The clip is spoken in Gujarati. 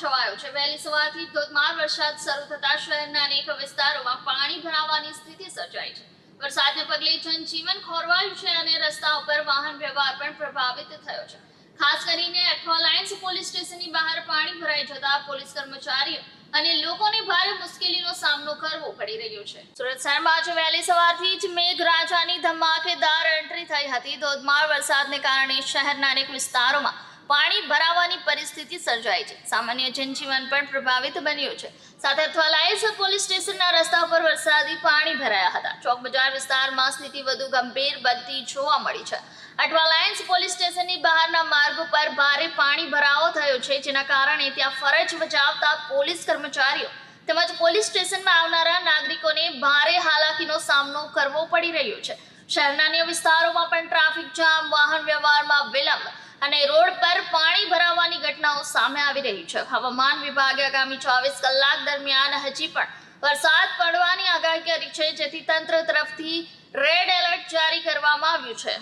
છવાયો છે. વહેલી સવારથી ધોધમાર વરસાદ શરૂ થતા શહેરના અનેક વિસ્તારોમાં પાણી ભરાવાની સ્થિતિ સર્જાઈ છે. વરસાદને પગલે જનજીવન ખોરવાયું છે અને રસ્તા ઉપર વાહન વ્યવહાર પણ પ્રભાવિત થયો છે. ખાસ કરીને એક્વાલાઇન્સ પોલીસ સ્ટેશનની બહાર પાણી ભરાઈ જતા પોલીસ કર્મચારીઓ અને લોકોને ભારે મુશ્કેલીનો સામનો કરવો પડી રહ્યો છે. સુરત શહેરમાં આજે વહેલી સવારથી જ મેઘરાજાની ધમાકેદાર એન્ટ્રી થઈ હતી. ધોધમાર વરસાદને કારણે શહેરના અનેક વિસ્તારોમાં પાણી ભરાવાની પરિસ્થિતિ સર્જાઈ છે. સામાન્ય જનજીવન પણ પ્રભાવિત બન્યું છે. સાથે થલાઈસ પોલીસ સ્ટેશનના રસ્તા પર વરસાદી પાણી ભરાયા હતા. ચોક બજાર વિસ્તારમાં સ્થિતિ વધુ ગંભીર બનતી જોવા મળી છે. અઠવા લાયન્સ પોલીસ સ્ટેશનની બહારના માર્ગ પર ભારે પાણી ભરાવો થયો છે, જેના કારણે ત્યાં ફરજ બજાવતા પોલીસ કર્મચારીઓ તેમજ પોલીસ સ્ટેશનમાં આવનારા નાગરિકોને ભારે હાલાકીનો સામનો કરવો પડી રહ્યો છે. શહેરના અન્ય વિસ્તારોમાં પણ ટ્રાફિક જામ, વાહન વ્યવહારમાં વિલંબ અને રોડ પર પાણી ભરાવાની ઘટનાઓ સામે આવી રહી છે. હવામાન વિભાગે આગામી ચોવીસ કલાક દરમિયાન હજી પણ વરસાદ પડવાની આગાહી કરી છે, જેથી તંત્ર તરફથી રેડ એલર્ટ જારી કરવામાં આવ્યું છે.